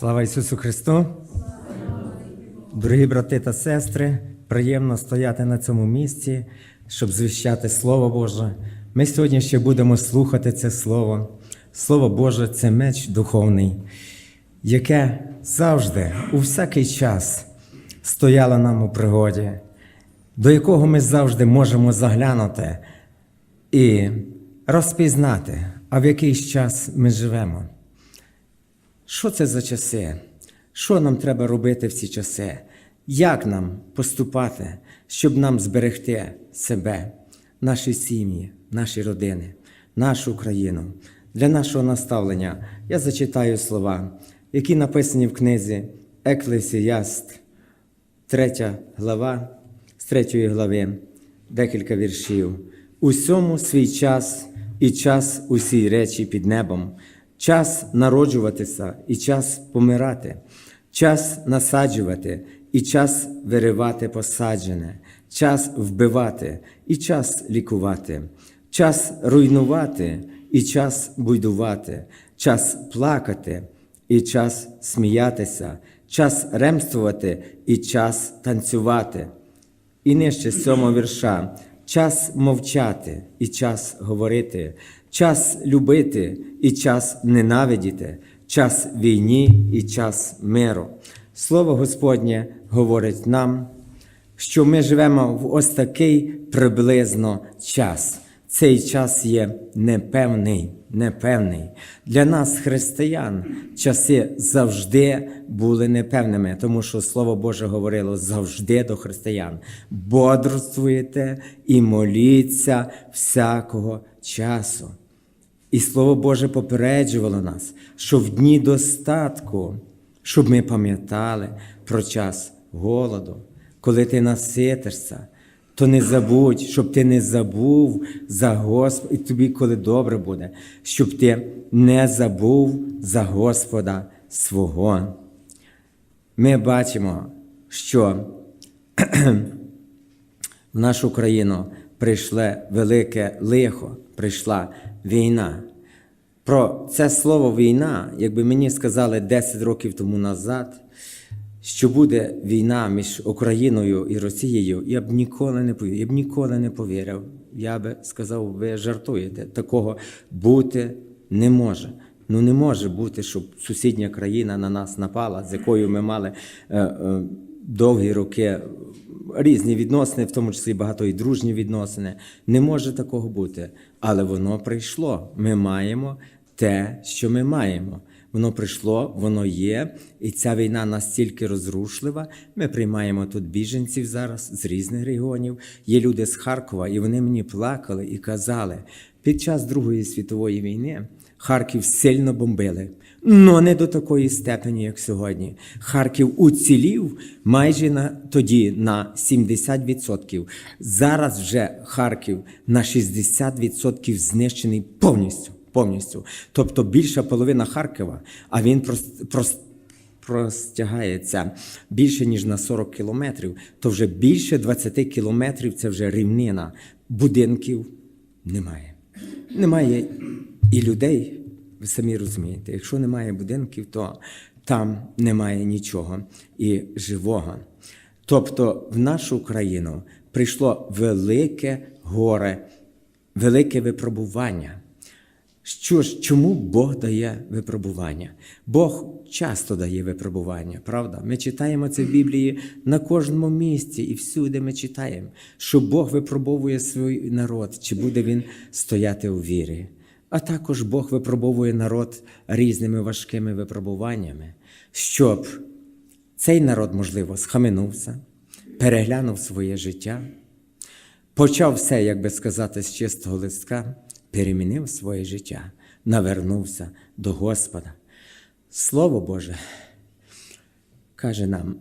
Слава Ісусу Христу! Дорогі брати та сестри, приємно стояти на цьому місці, щоб звіщати Слово Боже. Ми сьогодні ще будемо слухати це Слово. Слово Боже це меч духовний, яке завжди, у всякий час стояло нам у пригоді, до якого ми завжди можемо заглянути і розпізнати, а в якийсь час ми живемо. Що це за часи? Що нам треба робити в ці часи? Як нам поступати, щоб нам зберегти себе, наші сім'ї, наші родини, нашу країну? Для нашого наставлення я зачитаю слова, які написані в книзі Еклесіяст, 3 глава, з 3 глави, декілька віршів. Усьому свій час і час усій речі під небом, час народжуватися і час помирати, час насаджувати і час виривати посаджене, час вбивати і час лікувати, час руйнувати і час будувати, час плакати і час сміятися, час ремствувати і час танцювати. І нижче цього вірша. Час мовчати і час говорити, час любити і час ненавидіти, час війні і час миру. Слово Господнє говорить нам, що ми живемо в ось такий приблизно час. Цей час є непевний, непевний. Для нас, християн, часи завжди були непевними, тому що Слово Боже говорило завжди до християн. Бодрствуйте і моліться всякого часу. І Слово Боже попереджувало нас, що в дні достатку, щоб ми пам'ятали про час голоду, коли ти наситишся, то не забудь, щоб ти не забув за Господа, і тобі, коли добре буде, щоб ти не забув за Господа свого. Ми бачимо, що в нашу країну прийшло велике лихо, прийшла війна. Про це слово війна, якби мені сказали 10 років тому назад, що буде війна між Україною і Росією, я б ніколи не повірив. Я б ніколи не повірив. Я би сказав, ви жартуєте. Такого бути не може. Ну не може бути, щоб сусідня країна на нас напала, з якою ми мали е, е, довгі роки різні відносини, в тому числі багато і дружні відносини. Не може такого бути. Але воно прийшло. Ми маємо те, що ми маємо. Воно прийшло, воно є, і ця війна настільки розрушлива. Ми приймаємо тут біженців зараз з різних регіонів. Є люди з Харкова, і вони мені плакали і казали, під час Другої світової війни Харків сильно бомбили. Но не до такої степені, як сьогодні. Харків уцілів майже на тоді на 70%. Зараз вже Харків на 60% знищений повністю. Повністю. Тобто більша половина Харкова, а він прос- прос- простягається більше, ніж на 40 кілометрів, то вже більше 20 кілометрів це вже рівнина. Будинків немає. Немає і людей, ви самі розумієте, якщо немає будинків, то там немає нічого і живого. Тобто в нашу країну прийшло велике горе, велике випробування. Що ж, чому Бог дає випробування? Бог часто дає випробування, правда? Ми читаємо це в Біблії на кожному місці і всюди ми читаємо, що Бог випробовує свій народ, чи буде він стояти у вірі. А також Бог випробовує народ різними важкими випробуваннями, щоб цей народ, можливо, схаменувся, переглянув своє життя, почав все, як би сказати, з чистого листка, перемінив своє життя, навернувся до Господа. Слово Боже каже нам,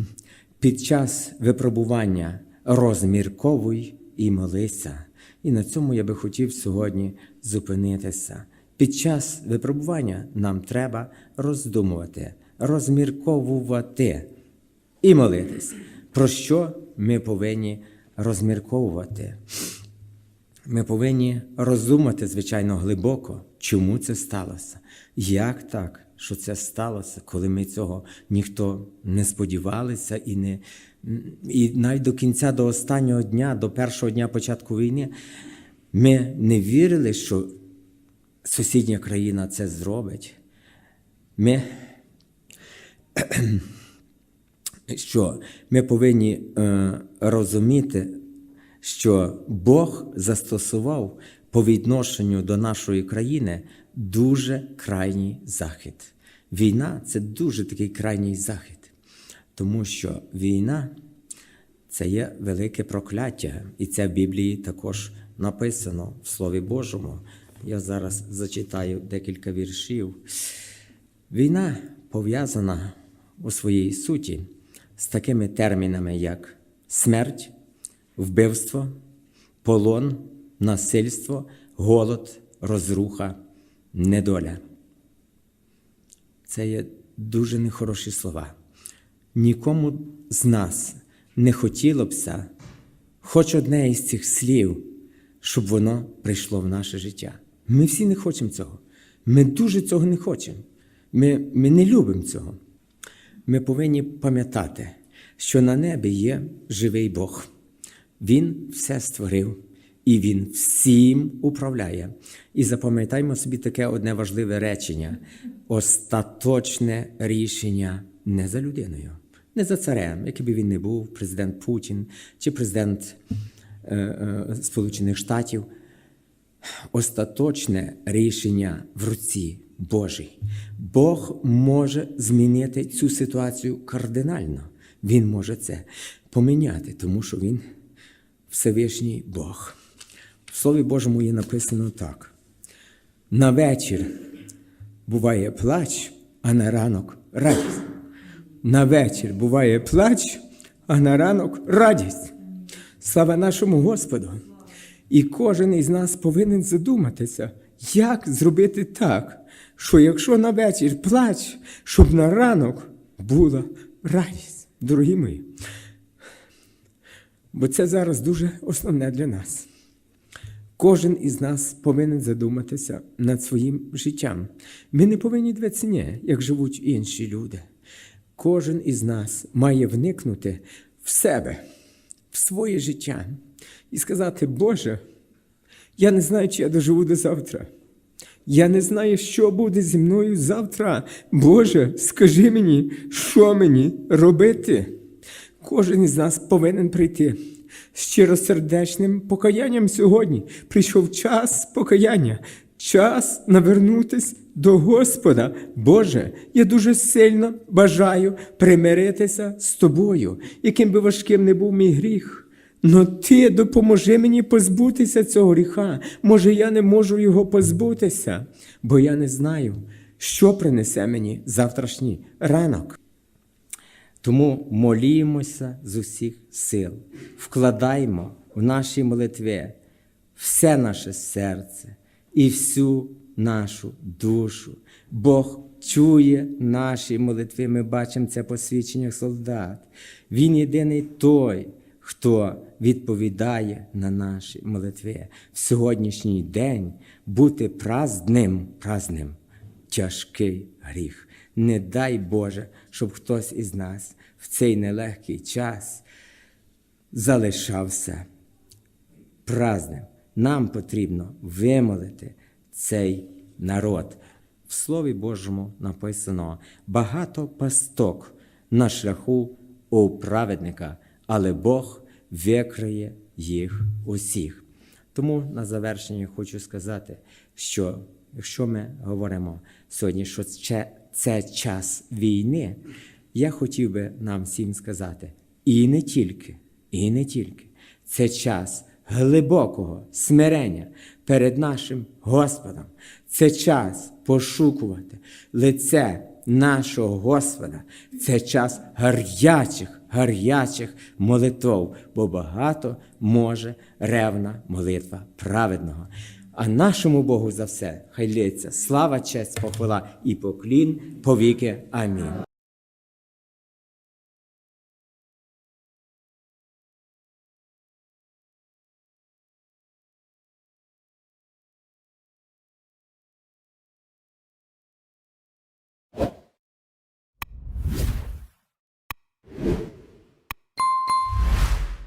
під час випробування розмірковуй і молися. І на цьому я би хотів сьогодні зупинитися. Під час випробування нам треба роздумувати, розмірковувати і молитись. Про що ми повинні розмірковувати? Ми повинні розумати, звичайно, глибоко, чому це сталося, як так, що це сталося, коли ми цього ніхто не сподівалися, і не і навіть до кінця, до останнього дня, до першого дня початку війни, ми не вірили, що сусідня країна це зробить. Ми, що ми повинні е, розуміти, що Бог застосував по відношенню до нашої країни дуже крайній захід. Війна це дуже такий крайній захід, тому що війна це є велике прокляття, і це в Біблії також написано в Слові Божому. Я зараз зачитаю декілька віршів. Війна пов'язана у своїй суті з такими термінами, як смерть, вбивство, полон, насильство, голод, розруха, недоля. Це є дуже нехороші слова. Нікому з нас не хотілося хоч одне із цих слів, щоб воно прийшло в наше життя. Ми всі не хочемо цього. Ми дуже цього не хочемо. Ми, ми не любимо цього. Ми повинні пам'ятати, що на небі є живий Бог. Він все створив і Він всім управляє. І запам'ятаймо собі таке одне важливе речення: остаточне рішення не за людиною, не за царем, який би він не був, президент Путін чи президент е, е, Сполучених Штатів. Остаточне рішення в руці Божій. Бог може змінити цю ситуацію кардинально. Він може це поміняти, тому що Він Всевишній Бог. Слові Божому є написано так: на вечір буває плач, а на ранок радість. На вечір буває плач, а на ранок радість. Слава нашому Господу! І кожен із нас повинен задуматися, як зробити так, що якщо на вечір плач, щоб на ранок була радість, дорогі мої. Бо це зараз дуже основне для нас. Кожен із нас повинен задуматися над своїм життям. Ми не повинні дивитися, ні, як живуть інші люди. Кожен із нас має вникнути в себе, в своє життя і сказати, Боже, я не знаю, чи я доживу до завтра. Я не знаю, що буде зі мною завтра. Боже, скажи мені, що мені робити. Кожен із нас повинен прийти щиросердечним покаянням сьогодні. Прийшов час покаяння, час навернутись до Господа. Боже, я дуже сильно бажаю примиритися з тобою, яким би важким не був мій гріх. Но ти допоможи мені позбутися цього гріха. Може, я не можу його позбутися, бо я не знаю, що принесе мені завтрашній ранок. Тому молімося з усіх сил, вкладаємо в наші молитви все наше серце і всю нашу душу. Бог чує наші молитви. Ми бачимо це по свідченнях солдат. Він єдиний той, хто відповідає на наші молитви. В сьогоднішній день бути праздним, праздним тяжкий гріх. Не дай Боже, щоб хтось із нас в цей нелегкий час залишався праздним. Нам потрібно вимолити цей народ. В Слові Божому написано багато пасток на шляху у праведника, але Бог викриє їх усіх. Тому на завершення хочу сказати, що якщо ми говоримо сьогодні, що це, це час війни, я хотів би нам всім сказати, і не тільки, і не тільки, це час глибокого смирення перед нашим Господом. Це час пошукувати лице нашого Господа. Це час гарячих, гарячих молитв, бо багато може ревна молитва праведного. А нашому Богу за все хай лється слава, честь, похвала і поклін повіки. Амінь.